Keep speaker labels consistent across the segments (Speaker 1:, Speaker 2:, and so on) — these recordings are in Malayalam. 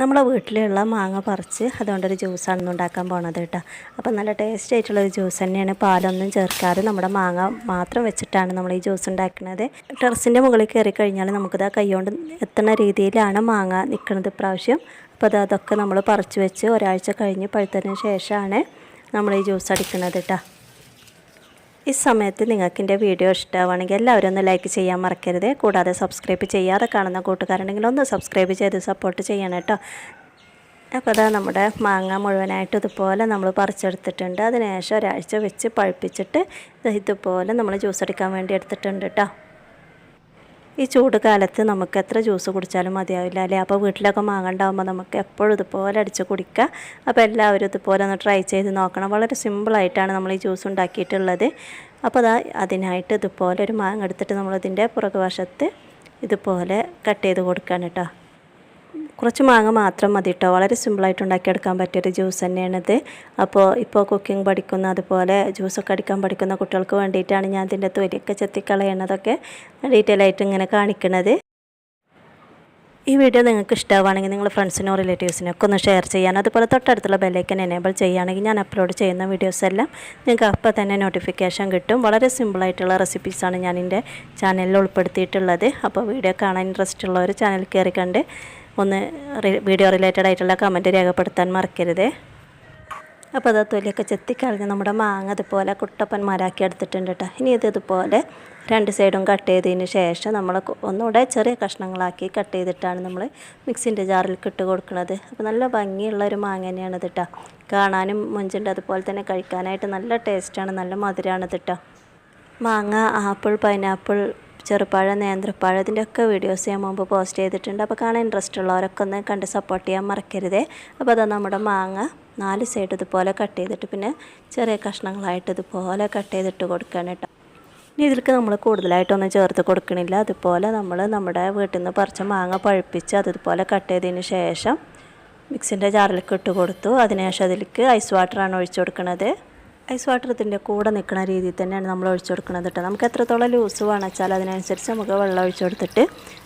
Speaker 1: നമ്മളെ വീട്ടിലുള്ള മാങ്ങ പറിച്ച് അതുകൊണ്ടൊരു ജ്യൂസാണ് ഉണ്ടാക്കാൻ പോണത് കേട്ടോ. അപ്പോൾ നല്ല ടേസ്റ്റ് ആയിട്ടുള്ളൊരു ജ്യൂസ് തന്നെയാണ്. പാലൊന്നും ചേർക്കാതെ നമ്മുടെ മാങ്ങ മാത്രം വെച്ചിട്ടാണ് നമ്മൾ ഈ ജ്യൂസ് ഉണ്ടാക്കുന്നത്. ടെറസിന്റെ മുകളിൽ കയറി കഴിഞ്ഞാൽ നമുക്കിത് ആ കൈകൊണ്ട് എത്തുന്ന രീതിയിലാണ് മാങ്ങ നിൽക്കുന്നത് ഇപ്രാവശ്യം. അപ്പോൾ അത് അതൊക്കെ നമ്മൾ പറിച്ച് വെച്ച് ഒരാഴ്ച കഴിഞ്ഞ് പഴുത്തതിന് ശേഷമാണ് നമ്മൾ ഈ ജ്യൂസ് അടിക്കുന്നത് കേട്ടോ. ഈ സമയത്ത് നിങ്ങൾക്ക് എന്റെ വീഡിയോ ഇഷ്ടമാണെങ്കിൽ എല്ലാവരും ഒന്ന് ലൈക്ക് ചെയ്യാൻ മറക്കരുത്. കൂടാതെ സബ്സ്ക്രൈബ് ചെയ്യാതെ കാണുന്ന കൂട്ടുകാരുണ്ടെങ്കിൽ ഒന്ന് സബ്സ്ക്രൈബ് ചെയ്ത് സപ്പോർട്ട് ചെയ്യണം കേട്ടോ. അപ്പോൾ അതാ നമ്മുടെ മാങ്ങ മുഴുവനായിട്ട് ഇതുപോലെ നമ്മൾ പറിച്ചെടുത്തിട്ടുണ്ട്. അതിനുശേഷം ഒരാഴ്ച വെച്ച് പഴുപ്പിച്ചിട്ട് ഇതുപോലെ നമ്മൾ ജ്യൂസ് അടിക്കാൻ വേണ്ടി എടുത്തിട്ടുണ്ട് കേട്ടോ. ഈ ചൂട് കാലത്ത് നമുക്ക് എത്ര ജ്യൂസ് കുടിച്ചാലും മതിയാവില്ല അല്ലേ? അപ്പോൾ വീട്ടിലൊക്കെ മാങ്ങണ്ടാവുമ്പോൾ നമുക്ക് എപ്പോഴും ഇതുപോലെ അടിച്ച് കുടിക്കുക. അപ്പോൾ എല്ലാവരും ഇതുപോലെ ഒന്ന് ട്രൈ ചെയ്ത് നോക്കണം. വളരെ സിമ്പിളായിട്ടാണ് നമ്മൾ ഈ ജ്യൂസ് ഉണ്ടാക്കിയിട്ടുള്ളത്. അപ്പോൾ അതാ അതിനായിട്ട് ഇതുപോലെ ഒരു മാങ്ങ എടുത്തിട്ട് നമ്മളതിന്റെ പുറകുവശത്ത് ഇതുപോലെ കട്ട് ചെയ്ത് കൊടുക്കുകയാണ് കേട്ടോ. കുറച്ച് മാങ്ങ മാത്രം മതി കേട്ടോ വളരെ സിമ്പിളായിട്ട് ഉണ്ടാക്കിയെടുക്കാൻ പറ്റിയൊരു ജ്യൂസ് തന്നെയാണിത്. അപ്പോൾ ഇപ്പോൾ കുക്കിംഗ് പഠിക്കുന്ന അതുപോലെ ജ്യൂസൊക്കെ അടിക്കാൻ പഠിക്കുന്ന കുട്ടികൾക്ക് വേണ്ടിയിട്ടാണ് ഞാൻ ഇതിന്റെ തൊലിയൊക്കെ ചെത്തിക്കളയണതൊക്കെ ഡീറ്റെയിൽ ആയിട്ട് ഇങ്ങനെ കാണിക്കുന്നത് ഈ വീഡിയോ നിങ്ങൾക്ക് ഇഷ്ടമാണെങ്കിൽ നിങ്ങൾ ഫ്രണ്ട്സിനോ റിലേറ്റീവ്സിനോ ഒക്കെ ഒന്ന് ഷെയർ ചെയ്യാൻ. അതുപോലെ തൊട്ടടുത്തുള്ള ബെല്ലൈക്കൻ എനേബിൾ ചെയ്യുകയാണെങ്കിൽ ഞാൻ അപ്ലോഡ് ചെയ്യുന്ന വീഡിയോസ് എല്ലാം നിങ്ങൾക്ക് അപ്പോൾ തന്നെ നോട്ടിഫിക്കേഷൻ കിട്ടും. വളരെ സിമ്പിളായിട്ടുള്ള റെസിപ്പീസാണ് ഞാൻ എന്റെ ചാനലിൽ ഉൾപ്പെടുത്തിയിട്ടുള്ളത്. അപ്പോൾ വീഡിയോ കാണാൻ ഇൻട്രസ്റ്റ് ഉള്ളവർ ചാനൽ കയറി കണ്ട് ഒന്ന് വീഡിയോ റിലേറ്റഡ് ആയിട്ടുള്ള കമന്റ് രേഖപ്പെടുത്താൻ മറക്കരുത്. അപ്പോൾ അത് തൊലിയൊക്കെ ചെത്തിക്കളഞ്ഞ് നമ്മുടെ മാങ്ങ അതുപോലെ കുട്ടപ്പന്മാരാക്കി എടുത്തിട്ടുണ്ട് കേട്ടോ ഇനി ഇത് ഇതുപോലെ രണ്ട് സൈഡും കട്ട് ചെയ്തതിന് ശേഷം നമ്മൾ ഒന്നുകൂടെ ചെറിയ കഷ്ണങ്ങളാക്കി കട്ട് ചെയ്തിട്ടാണ് നമ്മൾ മിക്സിന്റെ ജാറിൽ ഇട്ട് കൊടുക്കുന്നത് അപ്പോൾ നല്ല ഭംഗിയുള്ള ഒരു മാങ്ങ തന്നെയാണ് ഇത് കേട്ടോ കാണാനും മുഞ്ചുണ്ട് അതുപോലെ തന്നെ കഴിക്കാനായിട്ട് നല്ല ടേസ്റ്റാണ് നല്ല മധുരമാണ് ഇത് കേട്ടോ മാങ്ങ ആപ്പിൾ പൈനാപ്പിൾ ചെറുപ്പഴം നേന്ത്രപ്പഴം ഇതിന്റെയൊക്കെ വീഡിയോസ് ഞാൻ മുമ്പ് പോസ്റ്റ് ചെയ്തിട്ടുണ്ട്. അപ്പോൾ കാണാൻ ഇൻട്രസ്റ്റ് ഉള്ളവരൊക്കെ ഒന്ന് കണ്ട് സപ്പോർട്ട് ചെയ്യാൻ മറക്കരുതേ. അപ്പോൾ അതാ നമ്മുടെ മാങ്ങ നാല് സൈഡ് ഇതുപോലെ കട്ട് ചെയ്തിട്ട് പിന്നെ ചെറിയ കഷ്ണങ്ങളായിട്ട് ഇതുപോലെ കട്ട് ചെയ്തിട്ട് കൊടുക്കുകയാണ് കേട്ടോ. ഇനി ഇതിലേക്ക് നമ്മൾ കൂടുതലായിട്ടൊന്നും ചേർത്ത് കൊടുക്കണില്ല. അതുപോലെ നമ്മൾ നമ്മുടെ വീട്ടിൽ നിന്ന് പറിച്ച മാങ്ങ പഴുപ്പിച്ച് അതുപോലെ കട്ട് ചെയ്തതിന് ശേഷം മിക്സിന്റെ ജാറിലേക്ക് ഇട്ട് കൊടുത്തു. അതിനുശേഷം അതിലേക്ക് ഐസ് വാട്ടറാണ് ഒഴിച്ചു കൊടുക്കുന്നത് ഐസ് വാട്ടറത്തിന്റെ കൂടെ നിൽക്കുന്ന രീതിയിൽ തന്നെയാണ് നമ്മൾ ഒഴിച്ചു കൊടുക്കുന്നത് കേട്ടോ. നമുക്ക് എത്രത്തോളം ലൂസ് വേണം അതിനനുസരിച്ച് നമുക്ക് വെള്ളം ഒഴിച്ചു കൊടുത്തിട്ട്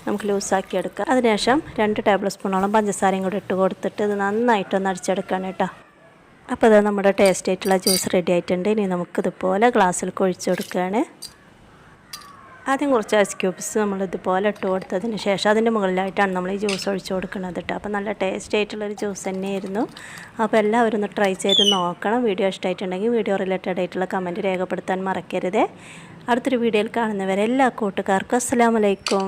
Speaker 1: നമുക്ക് ലൂസാക്കി എടുക്കാം. അതിനുശേഷം രണ്ട് ടേബിൾ സ്പൂണോളം പഞ്ചസാരയും കൂടി ഇട്ട് കൊടുത്തിട്ട് ഇത് നന്നായിട്ടൊന്ന് അടിച്ചെടുക്കണം കേട്ടോ. അപ്പോൾ അത് നമ്മുടെ ടേസ്റ്റ് ആയിട്ടുള്ള ജ്യൂസ് റെഡി ആയിട്ടുണ്ട്. ഇനി നമുക്കിതുപോലെ ഗ്ലാസ്സിൽ ഒഴിച്ചു കൊടുക്കുകയാണ്. ആദ്യം കുറച്ച് ഐസ് ക്യൂബ്സ് നമ്മൾ ഇതുപോലെ ഇട്ട് കൊടുത്തതിന് ശേഷം അതിന്റെ മുകളിലായിട്ടാണ് നമ്മൾ ഈ ജ്യൂസ് ഒഴിച്ച് കൊടുക്കുന്നത് കേട്ടോ. അപ്പോൾ നല്ല ടേസ്റ്റ് ആയിട്ടുള്ളൊരു ജ്യൂസ് തന്നെയായിരുന്നു. അപ്പോൾ എല്ലാവരും ഒന്ന് ട്രൈ ചെയ്ത് നോക്കണം. വീഡിയോ ഇഷ്ടമായിട്ടുണ്ടെങ്കിൽ വീഡിയോ റിലേറ്റഡ് ആയിട്ടുള്ള കമന്റ് രേഖപ്പെടുത്താൻ മറക്കരുത്. അടുത്തൊരു വീഡിയോയിൽ കാണുന്നവരെ എല്ലാ കൂട്ടുകാർക്കും അസ്സാം വലൈക്കും